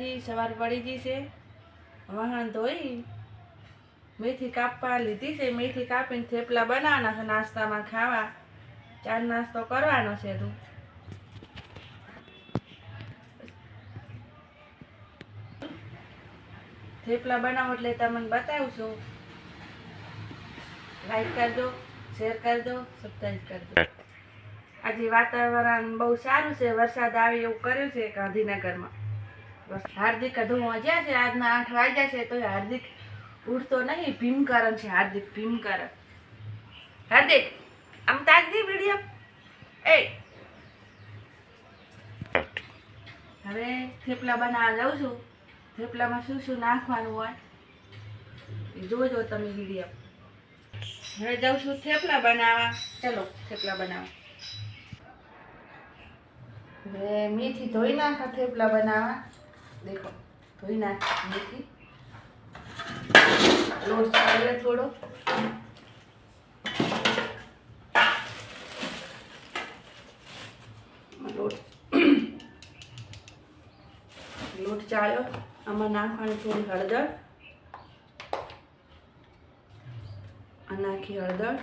જી સવાર પડી ગઈ છે. વાહન ધોઈ મેથી કાપવા લીધી છે. મેથી કાપીને થેપલા બનાવવાના છે નાસ્તામાં ખાવા. ચાર નાસ્તો કરવાનો છે તું. થેપલા બનાવો એટલે તમને બતાવું છું લાઈક કરજો શેર કરજો સબસ્ક્રાઈબ કરજો. આજે વાતાવરણ બહુ સારું છે. વરસાદ આવે એવું કર્યું છે ગાંધીનગરમાં. હાર્દિક અધું જ્યાં છે, આજના આઠ વાગ્યા છે તો હાર્દિક ઉઠતો નહીં, ભીમકરણ છે, હાર્દિક, ભીમકરણ. હાર્દિક, આમ તાકજી વીડિયો એ. હવે થેપલા બનાવવા જાઉં છું. થેપલામાં શું શું નાખવાનું હોય એ જોજો તમે વીડિયો હવે જાઉં છું થેપલા બનાવવા ચલો થેપલા બનાવવા હવે મેથી ધોઈ નાખા થેપલા બનાવવા દેખો ધોઈ નાખ મેથી લોટ ચાલે થોડો લોટ લોટ ચાલ્યો આમાં નાખવાની થોડી હળદર નાખી હળદર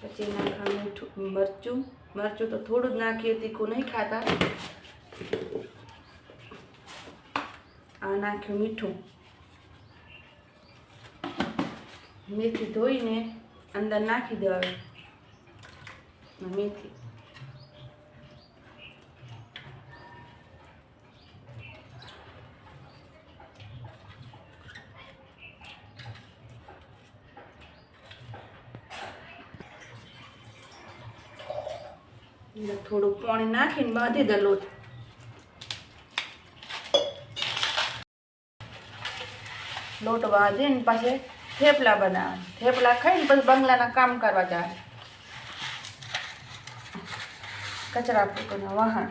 પછી નાખવાનું મરચું મરચું તો થોડું જ નાખીએ તીખું નહીં ખાતા. નાખ્યું મીઠું. મેથી ધોઈને અંદર નાખી દેવાય. મેથી. થોડું પાણી નાખીને બાંધી દે લોટ લોટ બાંધીને પછી થેપલા બનાવે. થેપલા ખાઈને પછી બંગલાના કામ કરવા જાય. કચરા પોતાના વાહન.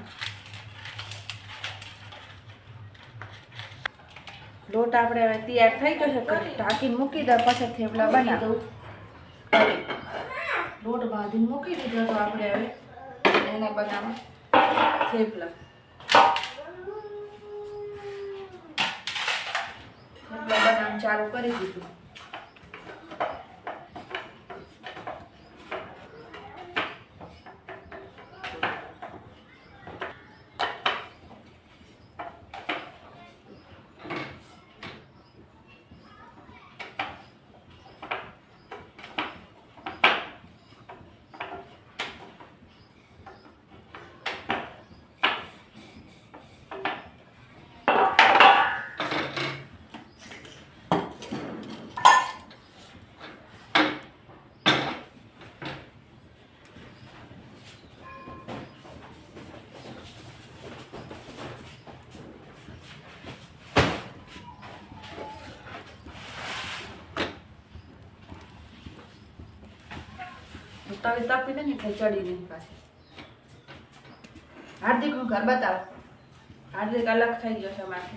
લોટ આપણે હવે તૈયાર થઈ ગયો છે ઢાંકીને મૂકી દે, પછી થેપલા બનાવી દઉં. લોટ બાંધીને મૂકી દીધો, તો આપણે હવે એને બનાવવા થેપલા. ચાલુ કરી દીધું તવી તપી દે ને એટલે ચડી નહીં પાછી. હાર્દિકનું ઘર બતાવ. હાર્દિક અલગ થઈ ગયો છે માથે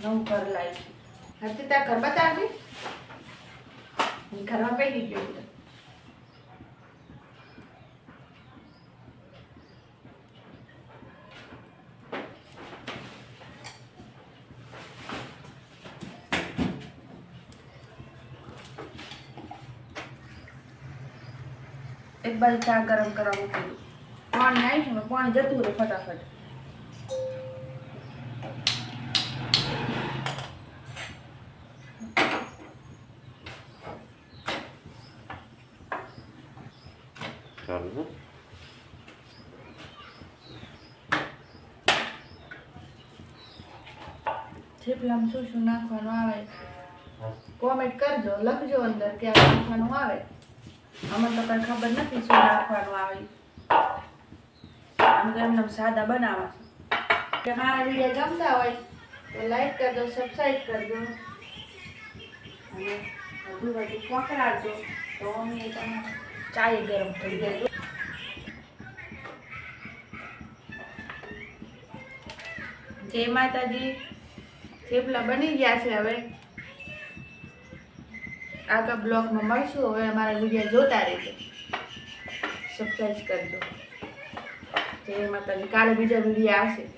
નવું ઘર લાવી હાર્દિક, તાર ઘર બતાવજી. ઘરમાં પહેરી ગયો એક બાજુ ચા ગરમ કરવા મૂકી પાણી આવી છે પાણી જતું રહે ફટાફટ. ચાલુ થેપલામાં શું શું નાખવાનું આવે? કોમેન્ટ કરજો લખજો અંદર કે નાખવાનું આવે. અમને તો કઈ ખબર નથી શું નાખવાનું આવે આમ તો એમને સાદા બનાવવા છે. કે મારા વીડિયો ગમતા હોય તો લાઈક કરજો સબસ્ક્રાઈબ કરજો. અને વધુ વધુ પકડાડજો તો અમે તમે ચાય ગરમ થઈ જાય જય માતાજી. થેપલા બની ગયા છે હવે. આગળ બ્લોગમાં મળશું. હવે અમારા વીડિયો જોતા રહેજો. સબસ્ક્રાઈબ કરજો જય માતાજી. કાલે બીજા વીડિયો આવશે.